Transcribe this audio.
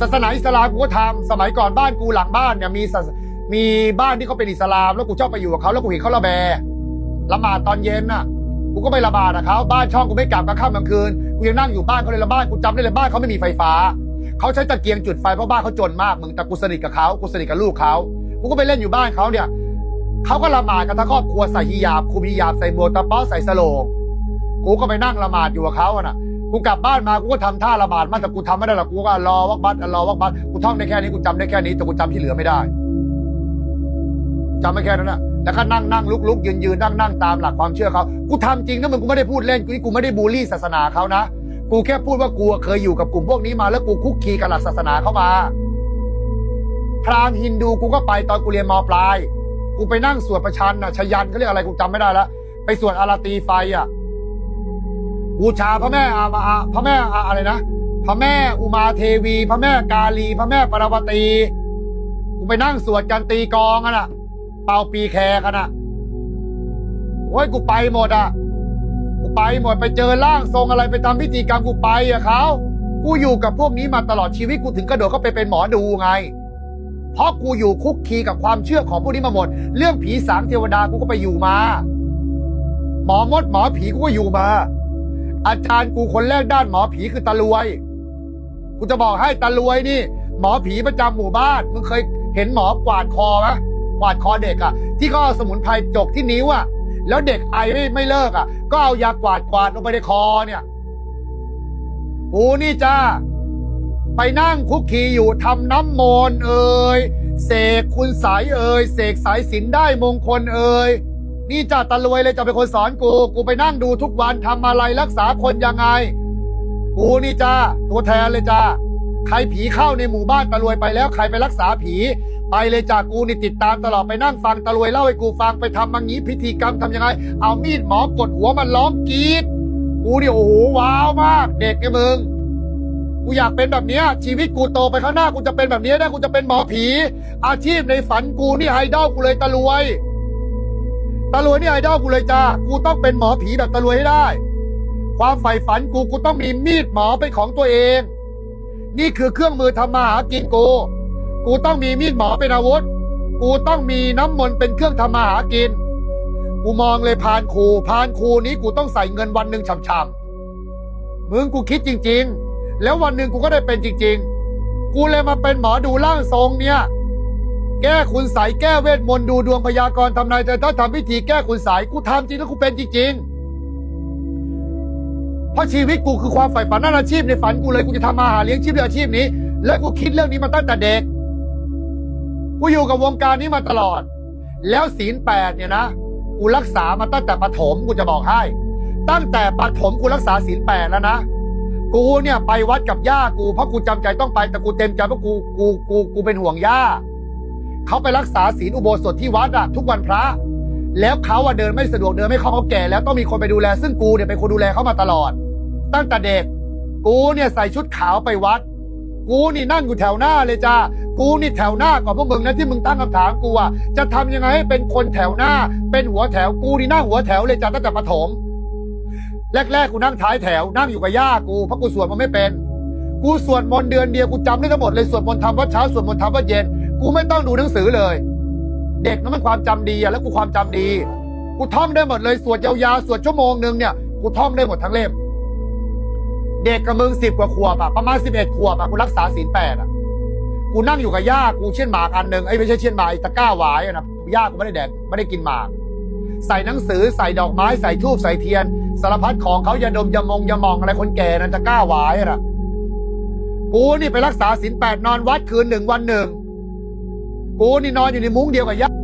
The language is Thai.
ศาสนาอิสลามกูก็ทำสมัยก่อนบ้านกูหลังบ้านเนี่ยมีสมีบ้านที่เขาเป็นอิสลาม แล้วกูชอบไปอยู่กับเขาแล้วกูเห็นเขาละแบละหมาดตอนเย็นน่ะกูก็ไปละหมาดกับเขาบ้านช่องกูไม่กลับกลางค่ำกลางคืนกูยังนั่งอยู่บ้านเขาเลยละบ้านกูจำได้เลยบ้านเขาไม่มีไฟฟ้าเขาใช้ตะเกียงจุดไฟเพราะบ้านเขาจนมากมึงแต่กูสนิทกับเขากูสนิทกับลูกเขากูก็ไปเล่นอยู่บ้านเขาเนี่ยเขาก็ละหมาดกันทั้งครอบครัวใส่ฮิญาบคุมฮิญาบใส่หมวกตะป้าใส่สโลงกูก็ไปนั่งละหมาดอยู่กับเขาอะนะ กูกลับบ้านมากูก็ทำท่าละหมาดมันแต่กูทำไม่ได้หรอกกูก็รอวักบัตรรอวักบัตรกูท่องได้แค่นี้กูจำได้แค่นี้แต่กูจำที่เหลือไม่ได้จำไม่แค่นั้นนะแล้วก็นั่งนั่งลุกลุกยืนยืนนั่งนั่งตามหลักความเชื่อเขากูทำจริงนะมึงกูไม่ได้พูดเล่นกูนี่กูไม่ได้บูลลี่ศาสนาเขานะกูแค่พูดว่ากูเคยอยู่กับกลุ่มพวกนี้มาแล้วกูคุกคีกับหลักศาสนาเข้ามา พราหมณ์ฮินดูกูก็ไปตอนกูเรียนมปลาย กูไปนั่งสวดประชันน่ะชยันเขาเรียกอะไรกูจำไม่ได้ล้วไปสวดอาราตีไฟอะ บูชาพระแม่อามาพระแม่อาอะไรนะพระแม่อุมาเทวี พระแม่กาลี พระแม่ปรวตีกูไปนั่งสวดกันตีกองกันอะเป่าปีแคกันอะโอ้ยกูไปหมดอะกูไปหมดไปเจอร่างทรงอะไรไปทำพิธีกรรมกูไปอะเขากูอยู่กับพวกนี้มาตลอดชีวิตกูถึงกระโดดเข้าไปเป็นหมอดูไง เพราะกูอยู่คุกคีกับความเชื่อของพวกนี้มาหมด เรื่องผีสางเทวดากูก็ไปอยู่มา หมอมดหมอผีกูก็อยู่มา อาจารย์กูคนแรกด้านหมอผีคือตาลวย กูจะบอกให้ตาลวยนี่ หมอผีประจำหมู่บ้าน มึงเคยเห็นหมอกวาดคอไหมกวาดคอเด็กอะที่เขาเอาสมุนไพรจกที่นิ้วอะแล้วเด็กไอไม่ไม่เลิกอะก็เอายากวาดกวาดลงไปในคอเนี่ยกูนี่จ้าไปนั่งคุกคีอยู่ทำน้ำมนต์เอ่ยเสกคุณสายเอ่ยเสกสายสินได้มงคลเอ่ย นี่จ่าตะลวยเลยจะเป็นคนสอนกู กูไปนั่งดูทุกวันทำอะไรรักษาคนยังไง กูนี่จ้าตัวแทนเลยจ้าใครผีเข้าในหมู่บ้านตะลวยไปแล้วใครไปรักษาผี ไปเลยจากูนี่ติดตามตลอดไปนั่งฟังตะลวยเล่าให้กูฟังไปทำมังงี้พิธีกรรมทำยังไง เอามีดหมอกดหัวมันร้องกรีดกูนี่โอ้โหว้าวมาก เด็กไอ้มึงกูอยากเป็นแบบนี้ชีวิตกูโตไปข้างหน้ากูจะเป็นแบบนี้ยนะกูจะเป็นหมอผี อาชีพในฝันกูนี่ไอดอลกูเลยตะลวย ตะลวยนี่ไอดอลกูเลยจ้ากูต้องเป็นหมอผีแบบตะลวยให้ได้ ความใฝ่ฝันกูกูต้องมีมีดหมอเป็นของตัวเอง นี่คือเครื่องมือทำมาหากินกูกูต้องมีมีดหมอเป็นอาวุธ กูต้องมีน้ำมนต์เป็นเครื่องทำมาหากิน กูมองเลยพานครูพานครูนี้กูต้องใส่เงินวันหนึ่งช่ำๆมึงกูคิดจริง ๆ แล้ววันหนึ่งกูก็ได้เป็นจริง ๆ กูเลยมาเป็นหมอดูร่างทรงเนี่ย แก้คุณใสยแก้เวทมนต์ดูดวงพยากรณ์ทำนายแต่ถ้าทำพิธีแก้คุณใสยกูทำจริงแล้วกูเป็นจริงๆเพราะชีวิตกูคือความใฝ่ฝันนั่นอาชีพในฝันกูเลยกูจะทำมาหาเลี้ยงชีพด้วยอาชีพนี้ และกูคิดเรื่องนี้มาตั้งแต่เด็กกูอยู่กับวงการนี้มาตลอด แล้วศีลแปดเนี่ยนะกูรักษามาตั้งแต่ประถมกูจะบอกให้ ตั้งแต่ประถมกูรักษาศีลแปดแล้วนะกูเนี่ยไปวัดกับย่ากูเพราะกูจำใจต้องไปแต่กูเต็มใจเพราะกูกูกูกูเป็นห่วงย่า เขาไปรักษาศีลอุโบสถที่วัดอะทุกวันพระ แล้วเขาอะเดินไม่สะดวกเดินไม่คล่องเขาแก่แล้วต้องมีคนไปดูแล ซึ่งกูเนี่ยเป็นคนดูแลเขามาตลอด ตั้งแต่เด็ก กูเนี่ยใส่ชุดขาวไปวัด กูนี่นั่งอยู่แถวหน้าเลยจ้ากูนี่แถวหน้าก่อนพวกมึงนะที่มึงตั้งคำถามกูอะจะทำยังไงให้เป็นคนแถวหน้า เป็นหัวแถวกูนี่นั่งหัวแถวเลยจ้าตั้งแต่ประถมแรกๆกูนั่งท้ายแถวนั่งอยู่กับย่ากูเพราะกูสวดมันไม่เป็น กูสวดมนต์เดือนเดียวกูจำได้ทั้งหมดเลยสวดมนต์ทำวัดเช้าสวดมนต์ทำวัดเย็น กูไม่ต้องดูหนังสือเลย เด็กนั้นมันความจำดีอะแล้วกูความจำดี กูท่องได้หมดเลยสวดยาวๆสวดชั่วโมงหนึ่งเนี่ยกูท่องได้หมดทั้งเล่ม เด็กกับมึงสิบกว่าขวบอะประมาณสิบเอ็ดขวบอะกูรักษาศีลแปดอะกูนั่งอยู่กับย่ากูเช่นหมากอันหนึ่งไอ้ไม่ใช่เช่นหมากไอ้ตะก้าหวายอะนะย่ากูไม่ได้แดกไม่ได้กินหมาก ใส่หนังสือใส่ดอกไม้ใส่ทูบใส่เทียน สารพัดของเขายาดมยามงยามองอะไรคนแก่นั่นตะก้าหวายอะนะกูนี่ไปรักษาศีลแปดนอนวัดคืนหนึ่งวันหนึ่ง กูนี่นอนอยู่ในมุ้งเดียวกับย่า